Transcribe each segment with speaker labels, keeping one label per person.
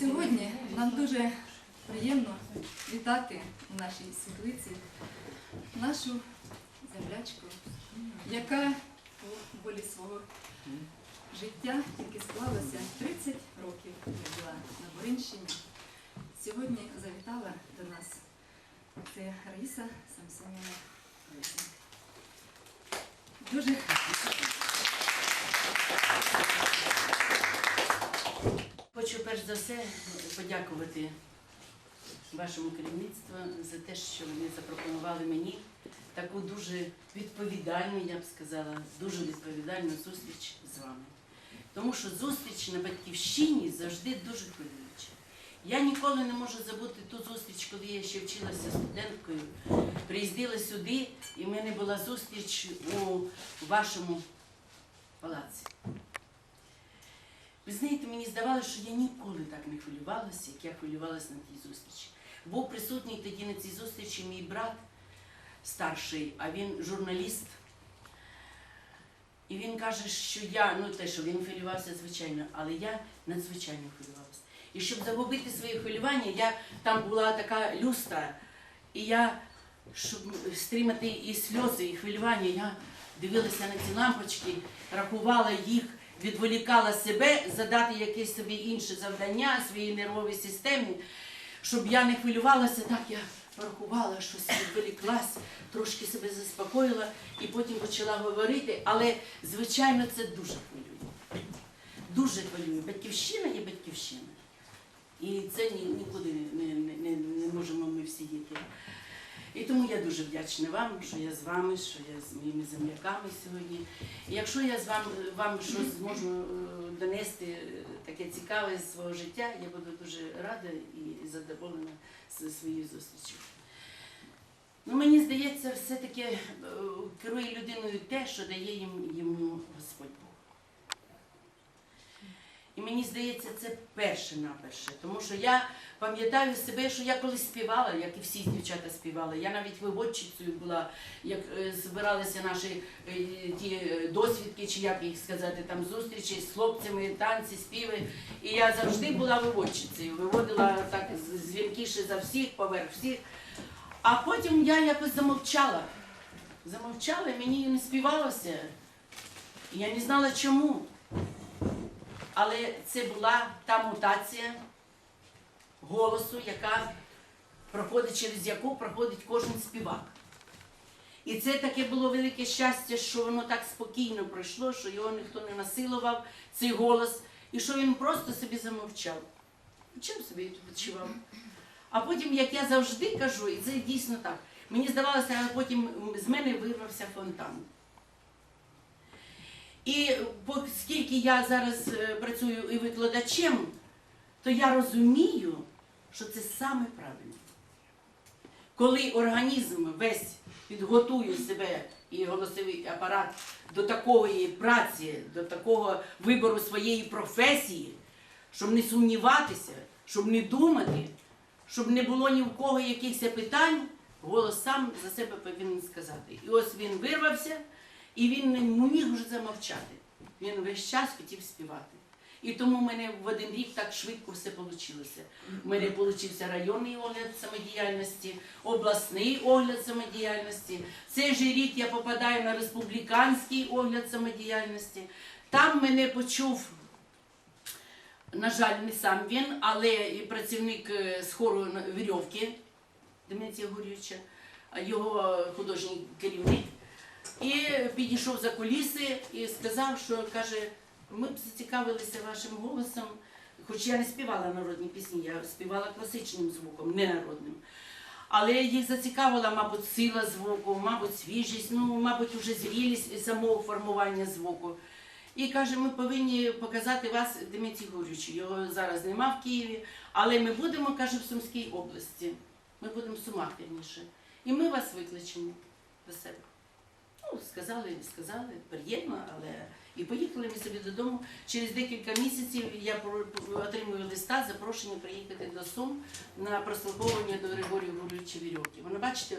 Speaker 1: Сьогодні нам дуже приємно вітати у нашій світлиці нашу землячку, яка по волі свого життя тільки склалася 30 років жила на Боринщині. Сьогодні завітала до нас це Раїса Самсонівна Лесник. Дуже
Speaker 2: Хочу перш за все подякувати вашому керівництву за те, що вони запропонували мені таку дуже відповідальну, я б сказала, дуже відповідальну зустріч з вами. Тому що зустріч на батьківщині завжди дуже хвилююча. Я ніколи не можу забути ту зустріч, коли я ще вчилася студенткою, приїздила сюди, і в мене була зустріч у вашому палаці. Ви знаєте, мені здавалося, що я ніколи так не хвилювалася, як я хвилювалася на тій зустрічі. Був присутній тоді на цій зустрічі мій брат старший, а він журналіст. І він каже, що я, ну те, що він хвилювався, звичайно, але я надзвичайно хвилювалася. І щоб загубити своє хвилювання, я там була така люстра, і я, щоб стримати і сльози, і хвилювання, я дивилася на ці лампочки, рахувала їх, відволікала себе, задати якесь собі інше завдання своїй нервовій системі, щоб я не хвилювалася, так я порахувала, щось відволіклась, трошки себе заспокоїла і потім почала говорити. Але, звичайно, це дуже хвилює. Дуже хвилює. Батьківщина є батьківщина. І це нікуди не, не, не, не можемо ми всі діти. І тому я дуже вдячна вам, що я з вами, що я з моїми земляками сьогодні. І якщо я з вами вам щось зможу е, донести е, таке цікаве з свого життя, я буду дуже рада і задоволена своєю зустрічю. Ну, мені здається, все-таки е, керує людиною те, що дає їм, йому Господь. І мені здається, це перше наперше. Тому що я пам'ятаю себе, що я колись співала, як і всі дівчата співали. Я навіть виводчицею була, як е, збиралися наші е, ті е, досвідки, чи як їх сказати, там зустрічі з хлопцями, танці, співи. І я завжди була виводчицею. Виводила так дзвінкіше за всіх, поверх всіх. А потім я якось замовчала. Замовчала, мені не співалося. Я не знала чому. Але це була та мутація голосу, яка проходить, через яку проходить кожен співак. І це таке було велике щастя, що воно так спокійно пройшло, що його ніхто не насилував, цей голос, і що він просто собі замовчав. Чим собі відчував? А потім, як я завжди кажу, і це дійсно так, мені здавалося, а потім з мене вирвався фонтан. І оскільки я зараз е, працюю і викладачем, то я розумію, що це саме правильно. Коли організм весь підготує себе і голосовий апарат до такої праці, до такого вибору своєї професії, щоб не сумніватися, щоб не думати, щоб не було ні в кого якихось питань, голос сам за себе повинен сказати. І ось він вирвався. І він не міг вже замовчати. Він весь час хотів співати. І тому в мене в один рік так швидко все вийшло. У мене вийшов районний огляд самодіяльності, обласний огляд самодіяльності. Цей же рік я попадаю на республіканський огляд самодіяльності. Там мене почув, на жаль, не сам він, але і працівник е, з хору Вірьовки Дементія Гурійовича, а його художній керівник. І підійшов за куліси і сказав, що каже, ми б зацікавилися вашим голосом, хоч я не співала народні пісні, я співала класичним звуком, не народним. Але їх зацікавила, мабуть, сила звуку, мабуть, свіжість, ну, мабуть, вже зрілість самого формування звуку. І каже, ми повинні показати вас Дмитрій Гурючу. Його зараз нема в Києві, але ми будемо, каже, в Сумській області. Ми будемо в Сумах вірніше. І ми вас викличемо до себе. Ну, сказали, не сказали, приємно, але І поїхали ми собі додому. Через декілька місяців я отримую листа запрошення приїхати до Сум на прослуховування до Григорія Гулюча Вірьовки. Воно бачите,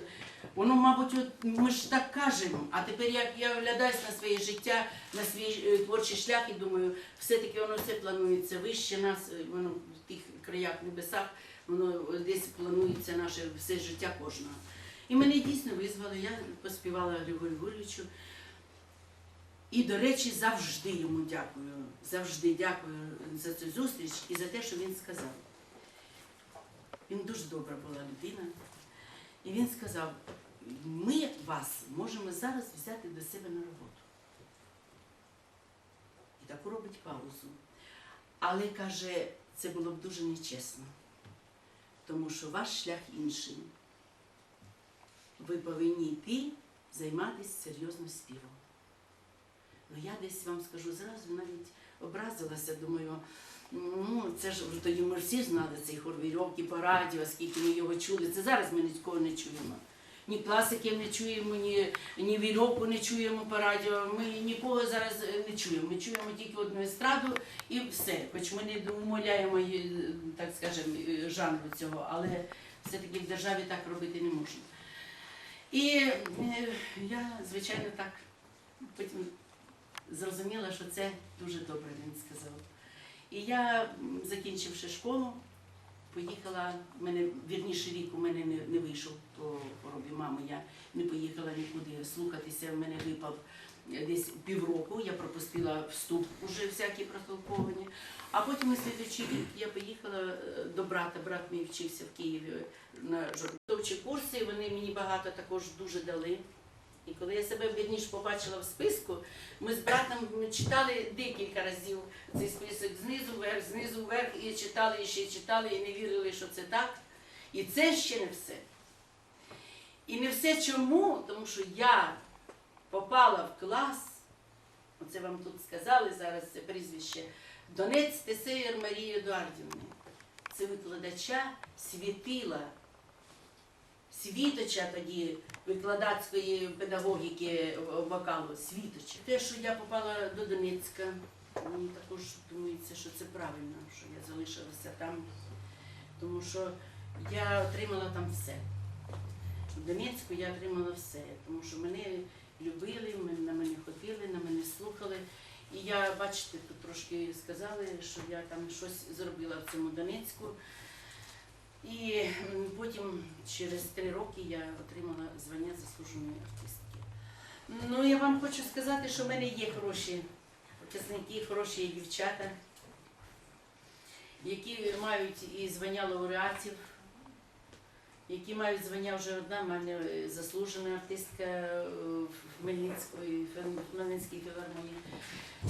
Speaker 2: воно, мабуть, от ми ж так кажемо. А тепер як я оглядаюсь на своє життя, на свій е, творчий шлях і думаю, все-таки воно все планується вище нас, е, воно в тих краях небесах, воно десь планується наше все життя кожного. І мене дійсно визвали, я поспівала Григорію Гулючу. І, до речі, завжди йому дякую. Завжди дякую за цю зустріч і за те, що він сказав. Він дуже добра була людина. І він сказав: ми вас можемо зараз взяти до себе на роботу. І таку робить паузу. Але каже, це було б дуже нечесно, тому що ваш шлях інший. Ви повинні йти займатися серйозно співом. Ну я десь вам скажу зразу, навіть образилася, думаю, ну це ж тоді ми всі знали цей хор вірьовки по радіо, скільки ми його чули. Це зараз ми нікого не чуємо. Ні класиків не чуємо, ні, ні вірьовку не чуємо по радіо. Ми нікого зараз не чуємо. Ми чуємо тільки одну естраду і все. Хоч ми не умоляємо, її, так скажемо, жанру цього, але все-таки в державі так робити не можна. І е, я, звичайно, так потім зрозуміла, що це дуже добре він сказав. І я, закінчивши школу, поїхала, мене вірніше рік у мене не, не вийшов по хворобі мами. Я не поїхала нікуди слухатися. В мене випав десь півроку. Я пропустила вступ уже всякі прослуховування. А потім на слідуючий рік я поїхала е, до брата. Брат мій вчився в Києві на жартовчі курси. Вони мені багато також дуже дали. І коли я себе вірніше побачила в списку, ми з братом читали декілька разів цей список знизу вверх, знизу вверх, і читали, і ще читали, і не вірили, що це так. І це ще не все. І не все чому? Тому що я попала в клас, оце вам тут сказали зараз це прізвище, Донець Тесеєр Марії Едуардівни. Це викладача світила світоча тоді викладацької педагогіки вокалу, світоча. Те, що я попала до Донецька, мені також думається, що це правильно, що я залишилася там, тому що я отримала там все. В Донецьку я отримала все, тому що мене любили, на мене ходили, на мене слухали. І я, бачите, тут трошки сказали, що я там щось зробила в цьому Донецьку. І потім через три роки я отримала звання заслуженої артистки. Ну, я вам хочу сказати, що в мене є хороші учасники, хороші дівчата, які мають і звання лауреатів, які мають звання вже одна, мене заслужена артистка е, Хмельницької, в Хмельницькій філармонії,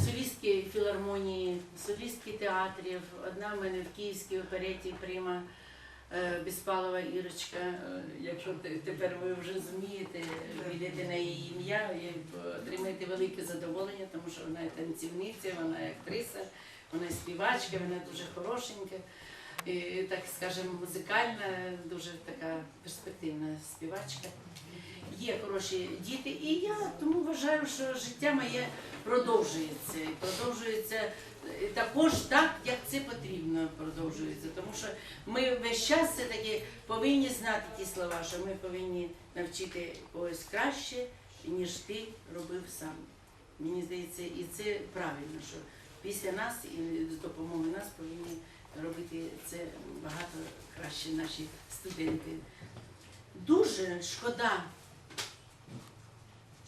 Speaker 2: солістки філармонії, солістки театрів, одна в мене в Київській опереті Прима. Е, Безпалова Ірочка, е, якщо тепер ви вже зумієте відійти на її ім'я і отримаєте велике задоволення, тому що вона і танцівниця, вона і актриса, вона і співачка, вона дуже хорошенька, і, так скажемо, музикальна, дуже така перспективна співачка. Є хороші діти, і я тому вважаю, що життя моє продовжується. Продовжується також так, як це потрібно продовжується. Тому що ми весь час все-таки повинні знати ті слова, що ми повинні навчити когось краще, ніж ти робив сам. Мені здається, і це правильно, що після нас і з допомогою нас повинні робити це багато краще наші студенти. Дуже шкода,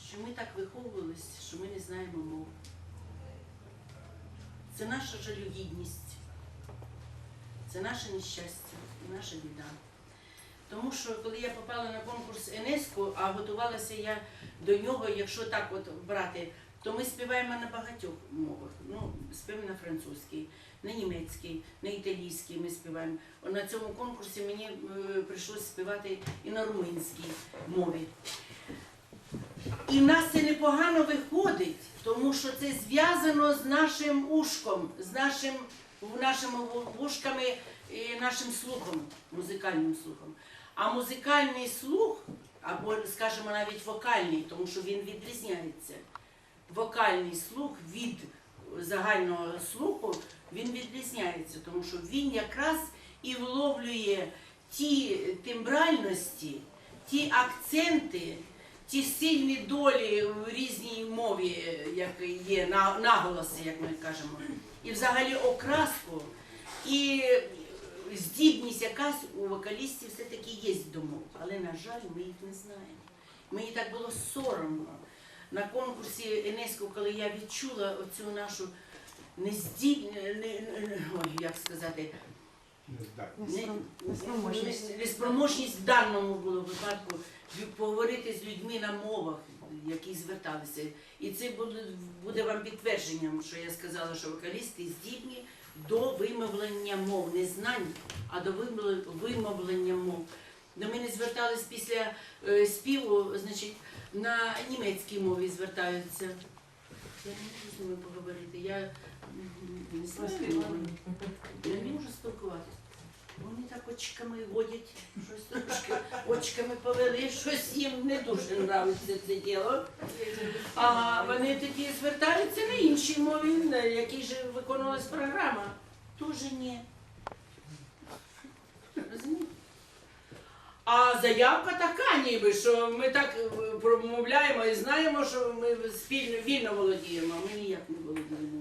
Speaker 2: що ми так виховувалися, що ми не знаємо мову. Це наша жалюгідність, це наше нещастя наша біда. Тому що коли я попала на конкурс ЕНЕСКО, а готувалася я до нього, якщо так от брати, то ми співаємо на багатьох мовах. Ну, співаємо на французькій, на німецькій, на італійській ми співаємо. На цьому конкурсі мені е, прийшлося співати і на румунській мові. І в нас це непогано виходить, тому що це зв'язано з нашим ушком, з нашим, нашими вушками і нашим слухом, музикальним слухом. А музикальний слух, або, скажімо, навіть вокальний, тому що він відрізняється. вокальний слух від загального слуху він відрізняється, тому що він якраз і вловлює ті тембральності, ті акценти, ті сильні долі в різній мові, як є на- наголоси, як ми кажемо, і взагалі окраску, і здібність якась у вокалістів все-таки є до мов, але, на жаль, ми їх не знаємо. Мені так було соромно. На конкурсі Енеську, коли я відчула оцю нашу нездіб... не- не- не- як сказати, не- не- неспроможність в даному було випадку поговорити з людьми на мовах, які зверталися. І це буде, буде вам підтвердженням, що я сказала, що вокалісти здібні до вимовлення мов, не знань, а до вимовлення- мов. До мене звертались після е, співу, значить, на німецькій мові звертаються. Я не можу з ними поговорити. Я не знаю. Я не можу спілкуватися. Вони так очками водять, щось трошки очками повели, щось їм не дуже нравиться це діло. А вони тоді звертаються на іншій мові, на якій же виконувалась програма. Тоже ні. Розумієте? А заявка така, ніби, що ми так е, промовляємо і знаємо, що ми спільно вільно володіємо, а ми ніяк не володіємо.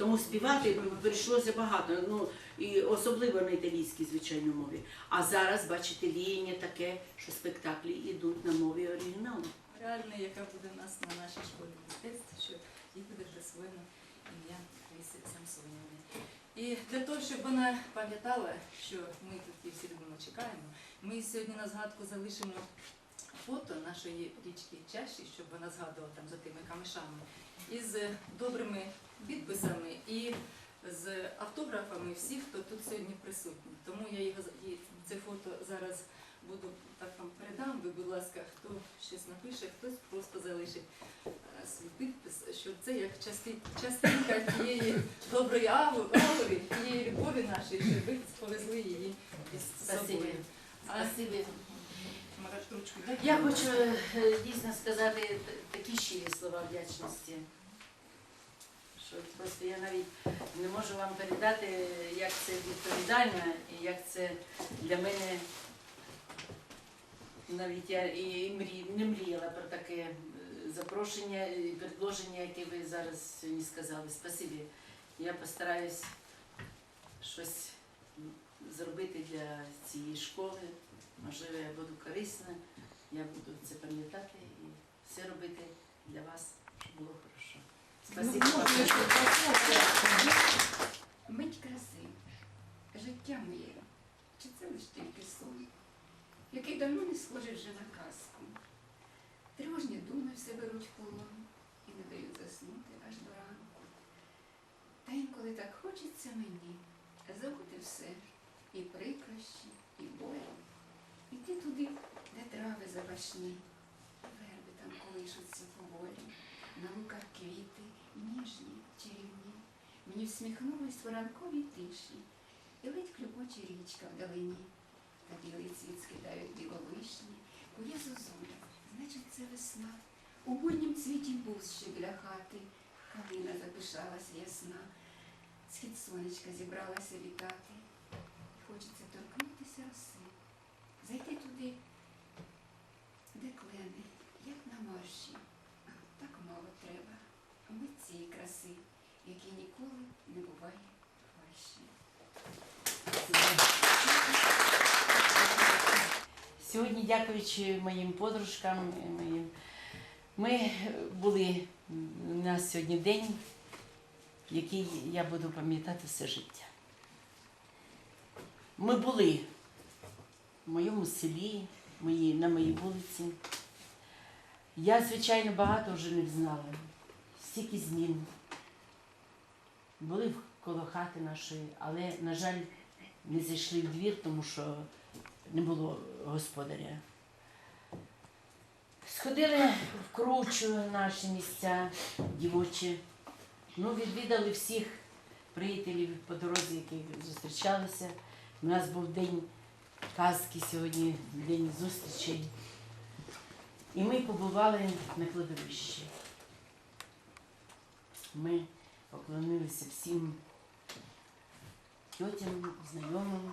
Speaker 2: Тому співати прийшлося багато, ну і особливо на італійській звичайно мові. А зараз, бачите, віяння таке, що спектаклі йдуть на мові оригіналу.
Speaker 1: реальна, яка буде в нас на нашій школі мистецтва, що їй буде присвоєно ім'я Ліси Самсонівни. І для того, щоб вона пам'ятала, що ми тут всі любимо чекаємо, ми сьогодні на згадку залишимо фото нашої річки Чаші, щоб вона згадувала там за тими камешами, із добрими підписами і з автографами всіх, хто тут сьогодні присутній. Тому я його це фото зараз буду так вам передам. Ви, будь ласка, хто щось напише, хтось просто залишить е, свій підпис, що це як части, частинка тієї доброї аури, тієї любові нашої, що ви повезли її із собою.
Speaker 2: Спасибі. Я хочу е, дійсно сказати такі щирі слова вдячності. Що просто я навіть не можу вам передати, як це відповідально і як це для мене навіть я і мрі, не мріяла про таке е, запрошення і предложення, яке ви зараз сьогодні сказали. Спасибі. Я постараюсь щось зробити для цієї школи. Можливо, я буду корисна, я буду це пам'ятати і все робити для вас, щоб було хорошо. Спасибо
Speaker 1: Ну.
Speaker 3: Мить краси, життя моє, чи це лиш тільки сон, який давно не схожий вже на казку. Тривожні думи все беруть полон і не дають заснути аж до ранку. Та інколи так хочеться мені забути все, і прикрощі, і болі, іти туди, де трави запашні, верби там колишуться поволі, на луках квіти, ніжні, чарівні. Мені всміхнулись в ранковій тиші, і ледь клюкоче річка вдалині. Та білий цвіт скидають біловишні, кує зозуля, значить це весна. У буднім цвіті бус ще біля хати, калина запишалась ясна. Схід сонечка зібралася вітати. Хочеться торкнутися роси, зайти туди, де клени, як на марші. Так мало треба, мить цієї краси, які ніколи не буває фальші.
Speaker 2: Сьогодні, дякуючи моїм подружкам, моїм, ми були у нас сьогодні день, який я буду пам'ятати все життя. Ми були в моєму селі, мої, на моїй вулиці. Я, звичайно, багато вже не знала, стільки змін. Були коло хати нашої, але, на жаль, не зайшли в двір, тому що не було господаря. Сходили в кручу наші місця дівочі. Ну, відвідали всіх приятелів по дорозі, які зустрічалися. У нас був день казки сьогодні, день зустрічей. І ми побували на кладовищі. ми поклонилися всім тьотям, знайомим.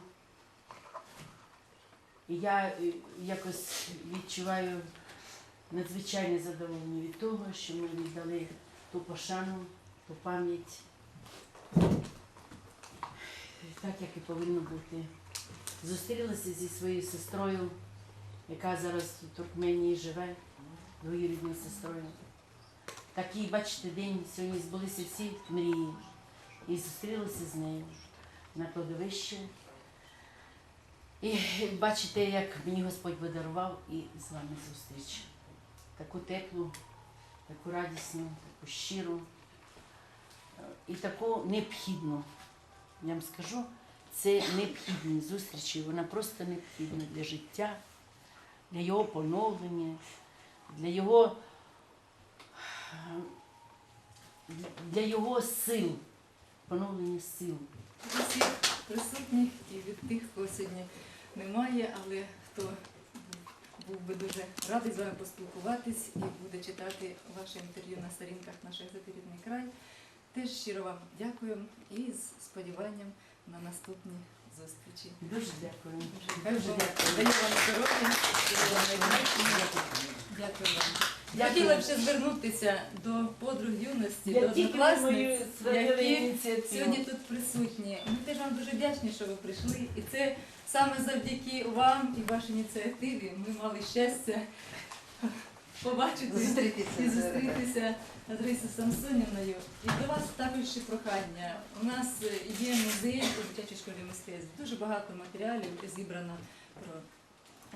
Speaker 2: І я е, якось відчуваю надзвичайне задоволення від того, що ми віддали ту пошану, ту пам'ять, так, як і повинно бути. Зустрілася зі своєю сестрою, яка зараз в Туркменії живе, двоюрідною сестрою. Такий, бачите, день сьогодні збулися всі мрії. І зустрілася з нею на кладовищі. І бачите, як мені Господь подарував і з вами зустріч. Таку теплу, таку радісну, таку щиру і таку необхідну. Я вам скажу, це необхідні зустрічі, вона просто необхідна для життя, для його поновлення, для його, для його сил, поновлення сил.
Speaker 1: Від усіх присутніх і від тих, кого сьогодні немає, але хто був би дуже радий з вами поспілкуватись і буде читати ваше інтерв'ю на сторінках нашої газети «Рідний край. Теж щиро вам дякую і з сподіванням на наступні зустрічі.
Speaker 2: Дуже дякую. Дуже дякую.
Speaker 1: дає вам здоров'я. Дякую вам.
Speaker 2: Дякую.
Speaker 1: Хотіла б ще звернутися до подруг юності,
Speaker 2: Я
Speaker 1: до
Speaker 2: тільки
Speaker 1: однокласниць, які
Speaker 2: ініціативу.
Speaker 1: сьогодні тут присутні. Ми теж вам дуже вдячні, що ви прийшли. І це саме завдяки вам і вашій ініціативі ми мали щастя побачити
Speaker 4: Зустрітися.
Speaker 1: і зустрітися з Рисою Самсонівною. І до вас також ще прохання. У нас є музей у дитячій школі мистецтв. Дуже багато матеріалів зібрано про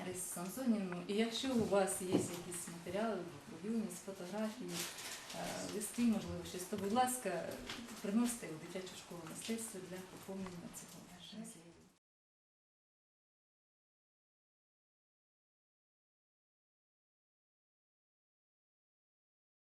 Speaker 1: Рису Самсонівну. І якщо у вас є якісь матеріали, юність, фотографії, е, листи, можливо, щось, то, будь ласка, приносите у дитячу школу мистецтва для поповнення цього.